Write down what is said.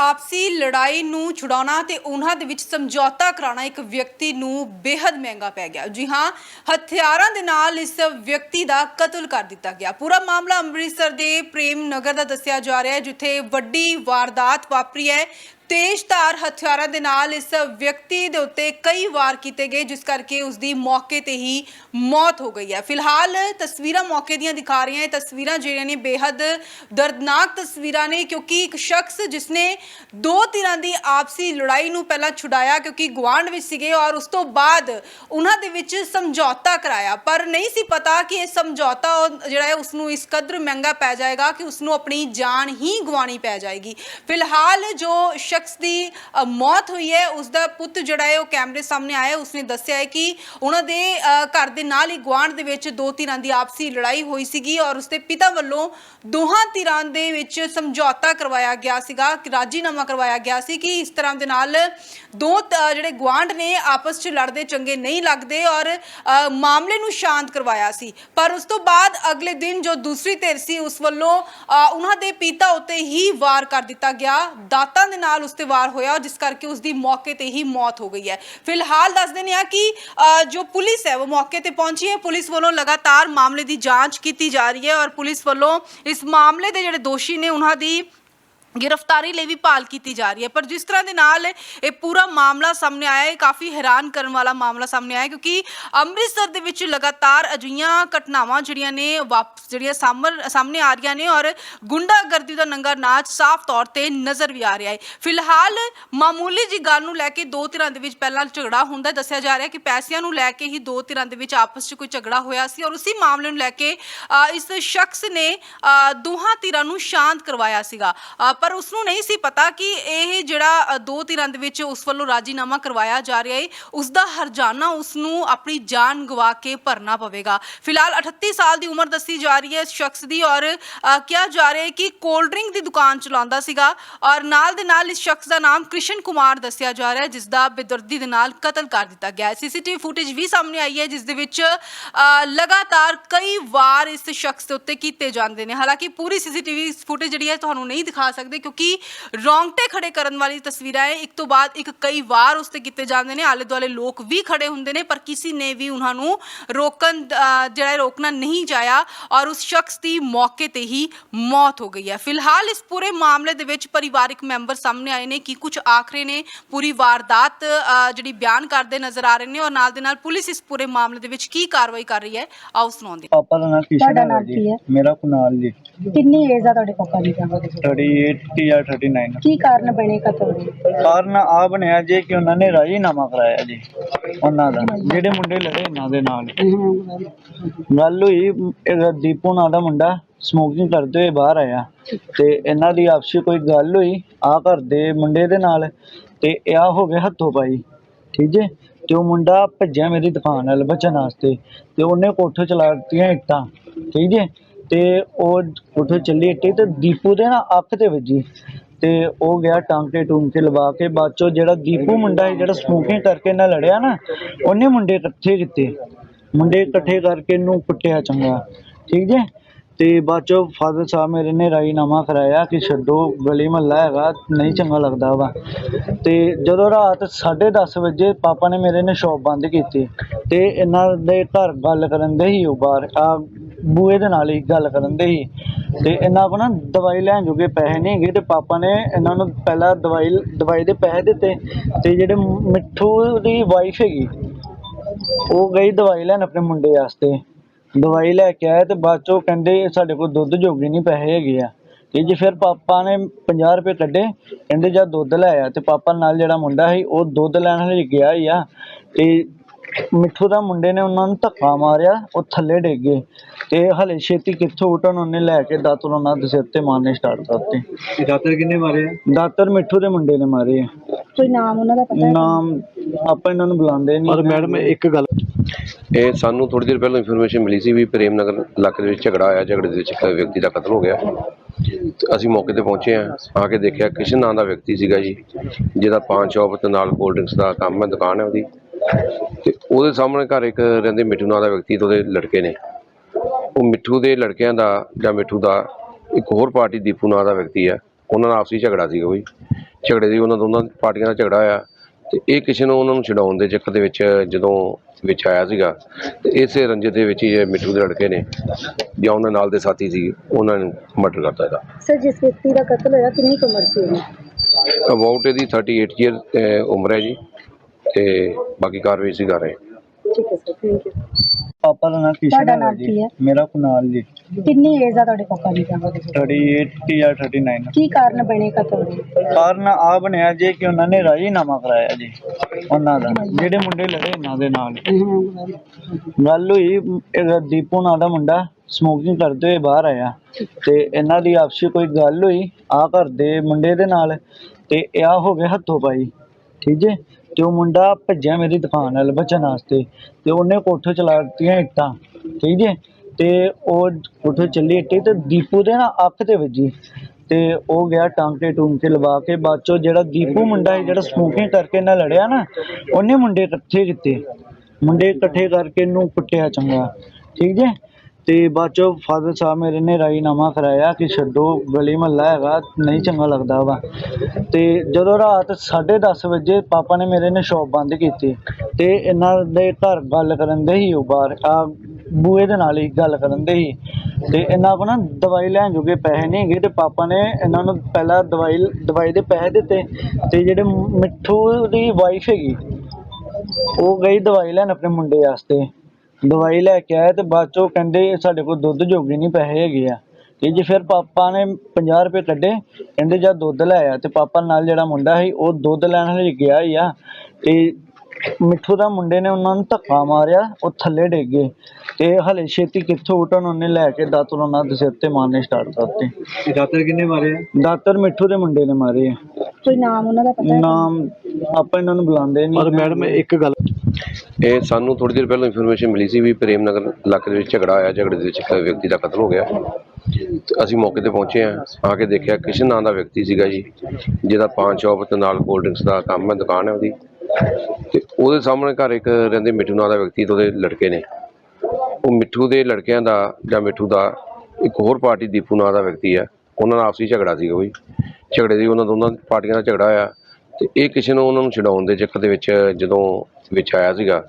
ਆਪਸੀ ਲੜਾਈ ਨੂੰ ਛੁਡਾਉਣਾ ਤੇ ਉਹਨਾਂ ਦੇ ਵਿੱਚ ਸਮਝੌਤਾ ਕਰਾਉਣਾ ਇੱਕ ਵਿਅਕਤੀ ਨੂੰ ਬੇहद ਮਹਿੰਗਾ ਪੈ ਗਿਆ। ਜੀ ਹਾਂ, ਹਥਿਆਰਾਂ ਦੇ ਨਾਲ ਇਸ ਵਿਅਕਤੀ ਦਾ ਕਤਲ ਕਰ ਦਿੱਤਾ ਗਿਆ। ਪੂਰਾ ਮਾਮਲਾ ਅੰਮ੍ਰਿਤਸਰ ਦੇ ਪ੍ਰੇਮ ਨਗਰ ਦਾ ਦੱਸਿਆ ਜਾ ਰਿਹਾ ਹੈ, ਜਿੱਥੇ ਵੱਡੀ ਵਾਰਦਾਤ ਵਾਪਰੀ ਹੈ। ਤੇਜ਼ਧਾਰ ਹਥਿਆਰਾਂ ਦੇ ਨਾਲ ਇਸ ਵਿਅਕਤੀ ਦੇ ਉੱਤੇ ਕਈ ਵਾਰ ਕੀਤੇ ਗਏ, ਜਿਸ ਕਰਕੇ ਉਸ ਦੀ ਮੌਕੇ ਤੇ ਹੀ ਮੌਤ ਹੋ ਗਈ ਹੈ। ਫਿਲਹਾਲ ਤਸਵੀਰਾਂ ਮੌਕੇ ਦੀਆਂ ਦਿਖਾ ਰਹੀਆਂ ਇਹ ਤਸਵੀਰਾਂ ਜਿਹੜੀਆਂ ਨੇ ਬੇहद ਦਰਦਨਾਕ ਤਸਵੀਰਾਂ ਨੇ, ਕਿਉਂਕਿ ਇੱਕ ਸ਼ਖਸ ਜਿਸਨੇ ਦੋ ਧਿਰਾਂ ਦੀ ਆਪਸੀ ਲੜਾਈ ਨੂੰ ਪਹਿਲਾਂ ਛੁਡਾਇਆ, ਕਿਉਂਕਿ ਗੁਆਂਢ ਵਿੱਚ ਸੀਗੇ ਔਰ ਉਸ ਤੋਂ ਬਾਅਦ ਉਹਨਾਂ ਦੇ ਵਿੱਚ ਸਮਝੌਤਾ ਕਰਾਇਆ। ਪਰ ਨਹੀਂ ਸੀ ਪਤਾ ਕਿ ਇਹ ਸਮਝੌਤਾ ਜਿਹੜਾ ਹੈ ਉਸ ਨੂੰ ਇਸ ਕਦਰ ਮਹਿੰਗਾ ਪੈ ਜਾਏਗਾ ਕਿ ਉਸ ਨੂੰ ਆਪਣੀ ਜਾਨ ਹੀ ਗਵਾਣੀ ਪੈ ਜਾਏਗੀ। ਫਿਲਹਾਲ ਜੋ ਸ਼ਖਸ ਦੀ ਮੌਤ ਹੋਈ ਹੈ। ਉਸ ਦਾ ਪੁੱਤ ਜਿਹੜਾ ਹੈ ਉਹ ਕੈਮਰੇ ਸਾਹਮਣੇ ਆਇਆ। ਉਸਨੇ ਦੱਸਿਆ ਹੈ ਕਿ ਉਹਨਾਂ ਦੇ ਘਰ ਦੇ ਨਾਲ ਹੀ ਗੁਆਂਢ ਦੇ ਵਿੱਚ ਦੋ ਧਿਰਾਂ ਦੀ ਆਪਸੀ ਲੜਾਈ ਹੋਈ ਸੀਗੀ ਔਰ ਉਸਦੇ ਪਿਤਾ ਵੱਲੋਂ ਦੋਹਾਂ ਧਿਰਾਂ ਦੇ ਵਿੱਚ ਸਮਝੌਤਾ ਕਰਵਾਇਆ ਗਿਆ ਸੀਗਾ ਕਿ ਰਾਜੀਨਾਮਾ ਕਰਵਾਇਆ ਗਿਆ ਸੀ ਕਿ ਇਸ ਤਰ੍ਹਾਂ ਦੇ ਨਾਲ ਦੋ ਜਿਹੜੇ ਗੁਆਂਢ ਨੇ ਆਪਸ 'ਚ ਲੜਦੇ ਚੰਗੇ ਨਹੀਂ ਲੱਗਦੇ ਔਰ ਅ, ਮਾਮਲੇ ਨੂੰ ਸ਼ਾਂਤ ਕਰਵਾਇਆ ਸੀ। ਪਰ ਉਸ ਤੋਂ ਬਾਅਦ ਅਗਲੇ ਦਿਨ ਜੋ ਦੂਸਰੀ ਧਿਰ ਸੀ ਉਸ ਵੱਲੋਂ ਅ, ਉਹਨਾਂ ਦੇ ਪਿਤਾ ਉੱਤੇ ਹੀ ਵਾਰ ਕਰ ਦਿੱਤਾ ਗਿਆ। ਦਾਤਾਂ ਦੇ ਨਾਲ ਉਸ ਤੇ ਵਾਰ ਹੋਇਆ ਜਿਸ ਕਰਕੇ ਉਸ ਦੀ ਮੌਕੇ ਤੇ ਹੀ ਮੌਤ ਹੋ ਗਈ ਹੈ। ਫਿਲਹਾਲ ਦੱਸ ਦਿੰਦੇ ਆ ਕਿ ਅ, ਜੋ ਪੁਲਿਸ ਹੈ ਉਹ ਮੌਕੇ ਤੇ ਪਹੁੰਚੀ ਹੈ। ਪੁਲਿਸ ਵੱਲੋਂ ਲਗਾਤਾਰ ਮਾਮਲੇ ਦੀ ਜਾਂਚ ਕੀਤੀ ਜਾ ਰਹੀ ਹੈ ਔਰ ਪੁਲਿਸ ਵੱਲੋਂ ਇਸ ਮਾਮਲੇ ਦੇ ਜਿਹੜੇ ਦੋਸ਼ੀ ਨੇ ਉਹਨਾਂ ਦੀ ਗ੍ਰਿਫਤਾਰੀ ਲਈ ਵੀ ਭਾਲ ਕੀਤੀ ਜਾ ਰਹੀ ਹੈ। ਪਰ ਜਿਸ ਤਰ੍ਹਾਂ ਦੇ ਨਾਲ ਇਹ ਪੂਰਾ ਮਾਮਲਾ ਸਾਹਮਣੇ ਆਇਆ ਹੈ ਕਾਫੀ ਹੈਰਾਨ ਕਰਨ ਵਾਲਾ ਮਾਮਲਾ ਸਾਹਮਣੇ ਆਇਆ, ਕਿਉਂਕਿ ਅੰਮ੍ਰਿਤਸਰ ਦੇ ਵਿੱਚ ਲਗਾਤਾਰ ਅਜਿਹੀਆਂ ਘਟਨਾਵਾਂ ਜਿਹੜੀਆਂ ਨੇ ਵਾਪਸ, ਜਿਹੜੀਆਂ ਸਾਹਮਣ- ਸਾਹਮਣੇ ਆ ਰਹੀਆਂ ਨੇ ਔਰ ਗੁੰਡਾਗਰਦੀ ਦਾ ਨੰਗਾ ਨਾਚ ਸਾਫ਼ ਤੌਰ ਤੇ ਨਜ਼ਰ ਵੀ ਆ ਰਿਹਾ ਹੈ। ਫਿਲਹਾਲ ਮਾਮੂਲੀ ਜੀ ਗੱਲ ਨੂੰ ਲੈ ਕੇ ਦੋ ਧਿਰਾਂ ਦੇ ਵਿੱਚ ਪਹਿਲਾਂ ਝਗੜਾ ਹੁੰਦਾ ਦੱਸਿਆ ਜਾ ਰਿਹਾ ਕਿ ਪੈਸਿਆਂ ਨੂੰ ਲੈ ਕੇ ਹੀ ਦੋ ਧਿਰਾਂ ਦੇ ਵਿੱਚ ਆਪਸ 'ਚ ਕੋਈ ਝਗੜਾ ਹੋਇਆ ਸੀ ਔਰ ਉਸੇ ਮਾਮਲੇ ਨੂੰ ਲੈ ਕੇ ਇਸ ਸ਼ਖਸ ਨੇ ਦੋਹਾਂ ਧਿਰਾਂ ਨੂੰ ਸ਼ਾਂਤ ਕਰਵਾਇਆ ਸੀਗਾ। ਪਰ ਉਸ ਨੂੰ ਨਹੀਂ ਸੀ ਪਤਾ ਕਿ ਇਹ ਜਿਹੜਾ ਦੋ ਧਿਰਾਂ ਦੇ ਵਿੱਚ ਉਸ ਵੱਲੋਂ ਰਾਜੀਨਾਮਾ ਕਰਵਾਇਆ ਜਾ ਰਿਹਾ ਹੈ ਉਸ ਦਾ ਹਰਜਾਨਾ ਉਸ ਨੂੰ ਆਪਣੀ ਜਾਨ ਗਵਾ ਕੇ ਭਰਨਾ ਪਵੇਗਾ। ਫਿਲਹਾਲ 38 ਸਾਲ ਦੀ ਉਮਰ ਦੱਸੀ ਜਾ ਰਹੀ ਹੈ ਇਸ ਸ਼ਖਸ ਦੀ ਔਰ ਕਿਹਾ ਜਾ ਰਿਹਾ ਹੈ ਕਿ ਕੋਲਡ ਡਰਿੰਕ ਦੀ ਦੁਕਾਨ ਚਲਾਉਂਦਾ ਸੀਗਾ ਔਰ ਨਾਲ ਦੇ ਨਾਲ ਇਸ ਸ਼ਖਸ ਦਾ ਨਾਮ ਕ੍ਰਿਸ਼ਨ ਕੁਮਾਰ ਦੱਸਿਆ ਜਾ ਰਿਹਾ ਹੈ, ਜਿਸ ਦਾ ਬੇਦਰਦੀ ਦੇ ਨਾਲ ਕਤਲ ਕਰ ਦਿੱਤਾ ਗਿਆ ਹੈ। ਸੀਸੀਟੀਵੀ ਫੁਟੇਜ ਵੀ ਸਾਹਮਣੇ ਆਈ ਹੈ, ਜਿਸ ਦੇ ਵਿੱਚ ਲਗਾਤਾਰ ਕਈ ਵਾਰ ਇਸ ਸ਼ਖਸ ਦੇ ਉੱਤੇ ਕੀਤੇ ਜਾਂਦੇ ਨੇ। ਹਾਲਾਂਕਿ ਪੂਰੀ ਸੀਸੀਟੀਵੀ ਫੁਟੇਜ ਜਿਹੜੀ ਹੈ, ਤੁਹਾਨੂੰ ਨਹੀਂ ਦਿਖਾ ਸਕਦੀ। ਕਿਉਂਕਿ ਰੌਂਗਟੇ ਖੜੇ ਕਰਨ ਵਾਲੀ ਤਸਵੀਰਾਂ ਹੈ ਇੱਕ ਤੋਂ ਬਾਅਦ ਇੱਕ ਕਈ ਵਾਰ ਉਸ ਤੇ ਕੀਤੇ ਜਾਂਦੇ ਨੇ। ਆਲੇ ਦੁਆਲੇ ਲੋਕ ਵੀ ਖੜੇ ਹੁੰਦੇ ਨੇ ਪਰ ਕਿਸੇ ਨੇ ਵੀ ਉਹਨਾਂ ਨੂੰ ਰੋਕਣ ਜਿਹੜਾ ਰੋਕਣਾ ਨਹੀਂ ਜਾਇਆ ਔਰ ਉਸ ਸ਼ਖਸ ਦੀ ਮੌਕੇ ਤੇ ਹੀ ਮੌਤ ਹੋ ਗਈ ਹੈ। ਫਿਲਹਾਲ ਇਸ ਪੂਰੇ ਮਾਮਲੇ ਦੇ ਵਿੱਚ ਪਰਿਵਾਰਕ ਮੈਂਬਰ ਸਾਹਮਣੇ ਆਏ ਨੇ ਕਿ ਕੁਝ ਆਖਰੇ ਨੇ ਪੂਰੀ ਵਾਰਦਾਤ ਜਿਹੜੀ ਬਿਆਨ ਕਰਦੇ ਨਜ਼ਰ ਆ ਰਹੇ ਨੇ ਔਰ ਨਾਲ ਦੇ ਨਾਲ ਪੁਲਿਸ ਇਸ ਪੂਰੇ ਮਾਮਲੇ ਦੇ ਵਿੱਚ ਕੀ ਕਾਰਵਾਈ ਕਰ ਰਹੀ ਹੈ ਆਓ ਸੁਣਾਉਂਦੇ ਹਾਂ। ਪਾਪਾ ਦਾ ਨਾਮ ਕਿਸ਼ਨ ਜੀ? ਹੈ? ਮੇਰਾ ਕੁਨਾਲ ਜੀ। ਕਿੰਨੀ ਏਜ ਆ ਤੁਹਾਡੇ ਪਾਪਾ ਦੀ? 38 ਜਾਂ 39 ਕੀ ਕਾਰਨ ਬਣੇ ਕਤਲ? ਦੇ ਕਾਰਨ ਆ ਬਣਿਆ ਜੀ ਕਿ ਉਹਨਾਂ ਨੇ ਰਾਜੀਨਾਮਾ ਕਰਾਇਆ ਜੀ ਉਹਨਾਂ ਦਾ। ਜਿਹੜੇ ਮੁੰਡੇ ਲੜੇ ਇਹਨਾਂ ਦੇ ਨਾਲ। ਗੱਲ ਹੋਈ ਇਹਦਾ ਦੀਪੂ ਨਾਂ ਦਾ ਮੁੰਡਾ ਸਮੋਕਿੰਗ ਕਰਦੇ ਹੋਏ ਬਾਹਰ ਆਇਆ। ਤੇ ਇਹਨਾਂ ਦੀ ਆਪਸੀ ਕੋਈ ਗੱਲ ਹੋਈ ਆ ਘਰ ਦੇ ਮੁੰਡੇ ਦੇ ਨਾਲ। ਤੇ ਇਹ ਆ ਹੋ ਗਿਆ ਹੱਥੋਂ ਪਾਈ। ਠੀਕ ਜੇ? ਤੇ ਉਹ ਮੁੰਡਾ ਭੱਜਿਆ ਮੇਰੀ ਦੁਕਾਨ ਵੱਲ ਬਚਣ ਵਾਸਤੇ। ਤੇ ਉਹਨੇ ਕੋਠੇ ਚਲਾ ਦਿੱਤੀਆਂ ਇੱਟਾਂ। ਠੀਕ ਜੇ? ਤੇ ਉਹ ਕੋਠੇ ਚੱਲੀ ਇੱਟੇ ਤੇ ਦੀਪੂ ਦੇ ਨਾ ਅੱਖ ਤੇ ਵੱਜੀ। ਤੇ ਉਹ ਗਿਆ ਟਾਂਕੇ ਟੂੰਕੇ ਲਵਾ ਕੇ, ਬਾਅਦ ਚੋਂ ਜਿਹੜਾ ਦੀਪੂ ਮੁੰਡਾ ਹੈ ਜਿਹੜਾ ਸਮੋਕਿੰਗ ਕਰਕੇ ਨਾਲ ਲੜਿਆ ਨਾ, ਉਹਨੇ ਮੁੰਡੇ ਇਕੱਠੇ ਕੀਤੇ। ਮੁੰਡੇ ਇਕੱਠੇ ਕਰਕੇ ਇਹਨੂੰ ਕੁੱਟਿਆ ਚੰਗਾ। ਠੀਕ ਜੇ? ਤੇ ਬਾਅਦ ਚੋਂ ਫਾਦਰ ਸਾਹਿਬ ਮੇਰੇ ਨੇ ਰਾਈਨਾਮਾ ਕਰਾਇਆ ਕਿ ਛੱਡੋ, ਗਲੀ ਮਹੱਲਾ ਹੈਗਾ, ਨਹੀਂ ਚੰਗਾ ਲੱਗਦਾ ਵਾ। ਤੇ ਜਦੋਂ ਰਾਤ 10:30 ਵਜੇ ਪਾਪਾ ਨੇ ਮੇਰੇ ਨੇ ਸ਼ੌਪ ਬੰਦ ਕੀਤੀ। ਤੇ ਇਹਨਾਂ ਦੇ ਘਰ ਗੱਲ ਕਰਨ ਦੇ ਹੀ ਉਹ ਬਾਹਰ। ਆ ਬੂਏ ਦੇ ਨਾਲ ਹੀ ਗੱਲ ਕਰਨ ਦੇ ਹੀ। ਤੇ ਇਹਨਾਂ ਕੋਲ ਨਾ ਦਵਾਈ ਲੈਣ ਜੋਗੇ ਪੈਸੇ ਨਹੀਂ ਹੈਗੇ ਤੇ ਪਾਪਾ ਨੇ ਇਹਨਾਂ ਨੂੰ ਪਹਿਲਾਂ ਦਵਾਈ ਦਵਾਈ ਦੇ ਪੈਸੇ ਦਿੱਤੇ ਤੇ ਜਿਹੜੇ ਮਿੱਠੂ ਦੀ ਵਾਈਫ ਹੈਗੀ, ਉਹ ਗਈ ਦਵਾਈ ਲੈਣ ਆਪਣੇ ਮੁੰਡੇ ਵਾਸਤੇ। ਦਵਾਈ ਲੈ ਕੇ ਆਇਆ ਤੇ ਬਾਅਦ ਚੋਂ ਕਹਿੰਦੇ ਸਾਡੇ ਕੋਲ ਦੁੱਧ ਜੋਗੇ ਨਹੀਂ ਪੈਸੇ ਹੈਗੇ ਆ। ਤੇ ਜੀ ਫਿਰ ਪਾਪਾ ਨੇ 50 ਰੁਪਏ ਕੱਢੇ, ਕਹਿੰਦੇ ਜਾ ਦੁੱਧ ਲੈ ਆ। ਤੇ ਪਾਪਾ ਨਾਲ ਜਿਹੜਾ ਮੁੰਡਾ ਸੀ, ਉਹ ਦੁੱਧ ਲੈਣ ਲਈ ਗਿਆ ਹੀ ਆ। ਤੇ ਮਿੱਠੂ ਦਾ ਮੁੰਡੇ ਨੇ ਉਹਨਾਂ ਨੂੰ ਧੱਕਾ ਮਾਰਿਆ ਉਹ ਥੱਲੇ ਡਿੱਗ ਗਏ। ਤੇ ਹਲੇ ਛੇਤੀ ਕਿੱਥੋਂ ਉਠਣ ਉਹਨੇ ਲੈ ਕੇ ਦਾਤਰ ਉਹਨਾਂ ਦੇ ਸਿਰ ਤੇ ਮਾਰਨੇ ਸਟਾਰਟ ਕਰਤੇ। ਦਾਤਰ ਕਿੰਨੇ ਮਾਰੇ ਆ? ਦਾਤਰ ਮਿੱਠੂ ਦੇ ਮੁੰਡੇ ਨੇ ਮਾਰੇ ਆ। ਕੋਈ ਨਾਮ ਉਹਨਾਂ ਦਾ ਪਤਾ? ਹੈ ਨਾਮ ਆਪਾਂ ਇਹਨਾਂ ਨੂੰ ਬੁਲਾਉਂਦੇ ਨਹੀਂ। ਪਰ ਮੈਡਮ ਇੱਕ ਗੱਲ ਇਹ ਸਾਨੂੰ ਥੋੜੀ ਦੇਰ ਪਹਿਲਾਂ ਇਨਫੋਰਮੇਸ਼ਨ ਮਿਲੀ ਸੀ ਵੀ ਪ੍ਰੇਮ ਨਗਰ ਇਲਾਕੇ ਦੇ ਵਿੱਚ ਝਗੜਾ ਹੋਇਆ ਝਗੜੇ ਦੇ ਵਿੱਚ ਇੱਕ ਵਿਅਕਤੀ ਦਾ ਕਤਲ ਹੋ ਗਿਆ। ਤੇ ਅਸੀਂ ਮੌਕੇ ਤੇ ਪਹੁੰਚੇ ਆ ਆ ਕੇ ਦੇਖਿਆ ਕਿਸ਼ਨ ਨਾਂ ਦਾ ਵਿਅਕਤੀ ਸੀਗਾ ਜੀ ਜਿਹਦਾ ਪਾਨ ਸ਼ਾਪ ਤੇ ਨਾਲ ਕੋਲਡ ਡਰਿੰਕਸ ਦਾ ਕੰਮ ਹੈ ਦੁਕਾਨ ਹੈ ਉਹਦੀ। ਤੇ ਉਹਦੇ ਸਾਹਮਣੇ ਘਰ ਇੱਕ ਰਹਿੰਦੇ ਮਿੱਠੂ ਨਾਂ ਦਾ ਵਿਅਕਤੀ ਤੇ ਉਹਦੇ ਲੜਕੇ ਨੇ। ਉਹ ਮਿੱਠੂ ਦੇ ਲੜਕਿਆਂ ਦਾ ਜਾਂ ਮਿੱਠੂ ਦਾ ਇੱਕ ਹੋਰ ਪਾਰਟੀ ਦੀਪੂ ਨਾਂ ਦਾ ਵਿਅਕਤੀ ਹੈ। ਉਹਨਾਂ ਨਾਲ ਆਪਸੀ ਝਗੜਾ ਸੀਗਾ ਕੋਈ। ਝਗੜੇ ਦੀ ਉਹਨਾਂ ਦੋਨਾਂ ਪਾਰਟੀਆਂ ਦਾ ਝਗੜਾ ਹੋਇਆ ਤੇ ਇਹ ਕਿਸੇ ਨੂੰ ਉਹਨਾਂ ਨੂੰ ਛਡਾਉਣ ਦੇ ਚੱਕਰ ਦੇ ਵਿੱਚ ਜਦੋਂ ਵਿੱਚ ਆਇਆ ਸੀਗਾ ਤੇ ਇਸੇ ਰੰਜੇ ਦੇ ਵਿੱਚ ਹੀ ਇਹ ਮਿੱਠੂ ਦੇ ਲੜਕੇ ਨੇ ਜਾਂ ਉਹਨਾਂ ਨਾਲ ਦੇ ਸਾਥੀ ਸੀ ਉਹਨਾਂ ਨੇ ਮਰਡਰ ਕਰਤਾ ਇਹਦਾ। ਸਰ ਜਿਸ ਵਿਅਕਤੀ ਦਾ ਕਤਲ ਹੋਇਆ ਕਿੰਨੀ ਕੁ ਉਮਰ ਸੀ ਉਹਦੀ? ਅਬਾਊਟ ਇਹਦੀ 38 ਈਅਰ ਉਮਰ ਹੈ ਜੀ। ਤੇ ਬਾਕੀ ਕਾਰਵਾਈ ਸੀ ਕਰ ਰਹੇ ਹਾਂ। ਠੀਕ ਹੈ ਸਰ ਥੈਂਕ ਯੂ ਪਾਪਾ ਦਾ ਨਾਮ ਕਿਸ਼ਨ ਤੁਹਾਡਾ ਹੈ ਨਾਮ ਕੀ ਜੀ ਹੈ? ਮੇਰਾ ਕੁਨਾਲ ਜੀ। ਕਿੰਨੀ ਏਜ ਆ ਤੁਹਾਡੇ ਪਾਪਾ ਦੀ? ਦਾ 38 ਜਾਂ 39 ਕੀ ਕਾਰਨ ਬਣੇ ਕਤਲ ਦੇ ਕਾਰਨ ਆ ਬਣਿਆ ਜੇ ਕਿ ਉਹਨਾਂ ਨੇ ਰਾਜੀਨਾਮਾ ਕਰਾਇਆ ਜੀ ਉਹਨਾਂ ਦਾ। ਜਿਹੜੇ ਮੁੰਡੇ ਲੜੇ ਇਹਨਾਂ ਦੇ ਨਾਲ। ਗੱਲ ਹੋਈ ਇਹ ਦੀਪੂ ਨਾਂ ਦਾ ਮੁੰਡਾ ਸਮੋਕਿੰਗ ਕਰਦੇ ਹੋਏ ਬਾਹਰ ਆਇਆ। ਤੇ ਇਹਨਾਂ ਦੀ ਆਪਸੀ ਕੋਈ ਗੱਲ ਹੋਈ ਆ ਘਰ ਦੇ ਮੁੰਡੇ ਦੇ ਨਾਲ। ਤੇ ਇਹ ਆ ਹੋ ਗਿਆ ਹੱਥੋਂ ਪਾਈ। ਠੀਕ ਜੇ ਤੇ ਉਹ ਮੁੰਡਾ ਭੱਜਿਆ ਮੇਰੀ ਦੁਕਾਨ ਵੱਲ ਬਚਣ ਵਾਸਤੇ ਤੇ ਉਹਨੇ ਕੋਠੇ ਚਲਾ ਦਿੱਤੀਆਂ ਇੱਟਾਂ, ਠੀਕ ਜੇ ਤੇ ਉਹ ਕੋਠੇ ਚੱਲੀ ਇੱਟੇ ਤੇ ਦੀਪੂ ਦੇ ਨਾ ਅੱਖ ਤੇ ਵੱਜੀ ਤੇ ਉਹ ਗਿਆ ਟਾਂਕੇ ਟੂੰਕੇ ਲਵਾ ਕੇ, ਬਾਅਦ ਚੋਂ ਜਿਹੜਾ ਦੀਪੂ ਮੁੰਡਾ ਹੈ ਜਿਹੜਾ ਸਮੋਕਿੰਗ ਕਰਕੇ ਨਾਲ ਲੜਿਆ ਨਾ, ਉਹਨੇ ਮੁੰਡੇ ਇਕੱਠੇ ਕੀਤੇ। ਮੁੰਡੇ ਇਕੱਠੇ ਕਰਕੇ ਇਹਨੂੰ ਕੁੱਟਿਆ ਚੰਗਾ, ਠੀਕ ਜੇ ਤੇ ਬਾਅਦ ਚੋਂ ਫਾਦਰ ਸਾਹਿਬ ਮੇਰੇ ਨੇ ਰਾਜੀਨਾਮਾ ਕਰਾਇਆ ਕਿ ਛੱਡੋ, ਗਲੀ ਮਹੱਲਾ ਹੈਗਾ, ਨਹੀਂ ਚੰਗਾ ਲੱਗਦਾ ਵਾ। ਤੇ ਜਦੋਂ ਰਾਤ 10:30 ਵਜੇ ਪਾਪਾ ਨੇ ਮੇਰੇ ਨੇ ਸ਼ੌਪ ਬੰਦ ਕੀਤੀ ਤੇ ਇਹਨਾਂ ਦੇ ਘਰ ਗੱਲ ਕਰਨ ਦੇ ਹੀ ਉਹ ਬਾਹਰ, ਆ ਬੂਏ ਦੇ ਨਾਲ ਹੀ ਗੱਲ ਕਰਨ ਦੇ ਹੀ। ਤੇ ਇਹਨਾਂ ਕੋਲ ਨਾ ਦਵਾਈ ਲੈਣ ਜੋਗੇ ਪੈਸੇ ਨਹੀਂ ਹੈਗੇ ਤੇ ਪਾਪਾ ਨੇ ਇਹਨਾਂ ਨੂੰ ਪਹਿਲਾਂ ਦਵਾਈ ਦਵਾਈ ਦੇ ਪੈਸੇ ਦਿੱਤੇ ਤੇ ਜਿਹੜੇ ਮਿੱਠੂ ਦੀ ਵਾਈਫ ਹੈਗੀ, ਉਹ ਗਈ ਦਵਾਈ ਲੈਣ ਆਪਣੇ ਮੁੰਡੇ ਵਾਸਤੇ। ਦਵਾਈ ਲੈ ਕੇ ਆਇਆ ਤੇ ਬਾਅਦ ਚੋਂ ਕਹਿੰਦੇ ਸਾਡੇ ਕੋਲ ਦੁੱਧ ਜੋਗੇ ਨਹੀਂ ਪੈਸੇ ਹੈਗੇ ਆ। ਤੇ ਜੀ ਫਿਰ ਪਾਪਾ ਨੇ 50 ਰੁਪਏ ਕੱਢੇ ਕਹਿੰਦੇ ਜਾ ਦੁੱਧ ਲੈ ਆ। ਤੇ ਪਾਪਾ ਨਾਲ ਜਿਹੜਾ ਮੁੰਡਾ ਸੀ ਉਹ ਦੁੱਧ ਲੈਣ ਲਈ ਗਿਆ ਹੀ ਆ। ਤੇ ਮਿੱਠੂ ਦਾ ਮੁੰਡੇ ਨੇ ਉਹਨਾਂ ਨੂੰ ਧੱਕਾ ਮਾਰਿਆ ਉਹ ਥੱਲੇ ਡਿੱਗ ਗਏ। ਤੇ ਹਲੇ ਛੇਤੀ ਕਿੱਥੋਂ ਉਠਣ ਉਹਨੇ ਲੈ ਕੇ ਦਾਤਰ ਉਹਨਾਂ ਦੇ ਸਿਰ ਤੇ ਮਾਰਨੇ ਸਟਾਰਟ ਕਰਤੇ। ਦਾਤਰ ਕਿੰਨੇ ਮਾਰੇ? ਆ ਦਾਤਰ ਮਿੱਠੂ ਦੇ ਮੁੰਡੇ ਨੇ ਮਾਰੇ ਆ। ਕੋਈ ਨਾਮ ਉਹਨਾਂ ਦਾ ਪਤਾ ਹੈ? ਨਾਮ ਆਪਾਂ ਇਹਨਾਂ ਨੂੰ ਬੁਲਾਉਂਦੇ ਨਹੀਂ। ਔਰ ਮੈਡਮ ਇੱਕ ਗੱਲ ਇਹ ਸਾਨੂੰ ਥੋੜੀ ਦੇਰ ਪਹਿਲਾਂ ਇਨਫੋਰਮੇਸ਼ਨ ਮਿਲੀ ਸੀ ਵੀ ਪ੍ਰੇਮ ਨਗਰ ਇਲਾਕੇ ਦੇ ਵਿੱਚ ਝਗੜਾ ਹੋਇਆ, ਝਗੜੇ ਦੇ ਵਿੱਚ ਇੱਕ ਵਿਅਕਤੀ ਦਾ ਕਤਲ ਹੋ ਗਿਆ। ਤੇ ਅਸੀਂ ਮੌਕੇ ਤੇ ਪਹੁੰਚੇ ਆ ਆ ਕੇ ਦੇਖਿਆ ਕਿਸ਼ਨ ਨਾਂ ਦਾ ਵਿਅਕਤੀ ਸੀਗਾ ਜੀ, ਜਿਹਦਾ ਪਾਨ ਸ਼ਾਪ ਤੇ ਨਾਲ ਕੋਲਡ ਡਰਿੰਕਸ ਦਾ ਕੰਮ ਹੈ, ਦੁਕਾਨ ਹੈ ਉਹਦੀ। ਤੇ ਉਹਦੇ ਸਾਹਮਣੇ ਘਰ ਇੱਕ ਰਹਿੰਦੇ ਮਿੱਠੂ ਨਾਂ ਦਾ ਵਿਅਕਤੀ ਤੇ ਉਹਦੇ ਲੜਕੇ ਨੇ। ਉਹ ਮਿੱਠੂ ਦੇ ਲੜਕਿਆਂ ਦਾ ਜਾਂ ਮਿੱਠੂ ਦਾ ਇੱਕ ਹੋਰ ਪਾਰਟੀ ਦੀਪੂ ਨਾਂ ਦਾ ਵਿਅਕਤੀ ਹੈ। ਉਹਨਾਂ ਨਾਲ ਆਪਸੀ ਝਗੜਾ ਸੀਗਾ ਕੋਈ। ਝਗੜੇ ਦੀ ਉਹਨਾਂ ਦੋਨਾਂ ਪਾਰਟੀਆਂ ਦਾ ਝਗੜਾ ਹੋਇਆ। ਤੇ ਇਹ ਕਿਸੇ ਨੂੰ ਉਹਨਾਂ ਨੂੰ ਛਡਾਉਣ ਦੇ ਚੱਕਰ ਦੇ ਵਿੱਚ ਜਦੋਂ ਵਿੱਚ ਆਇਆ ਸੀਗਾ